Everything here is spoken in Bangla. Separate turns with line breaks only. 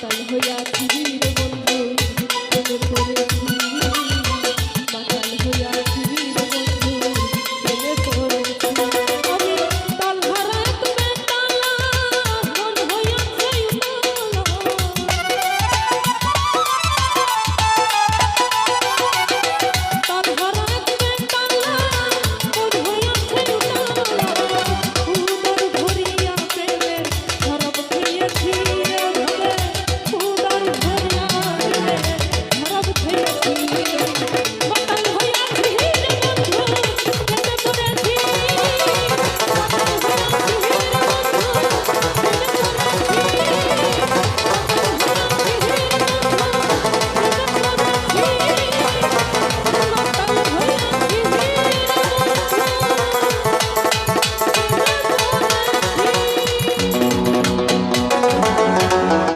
পাতাল হইয়া ফিরিব।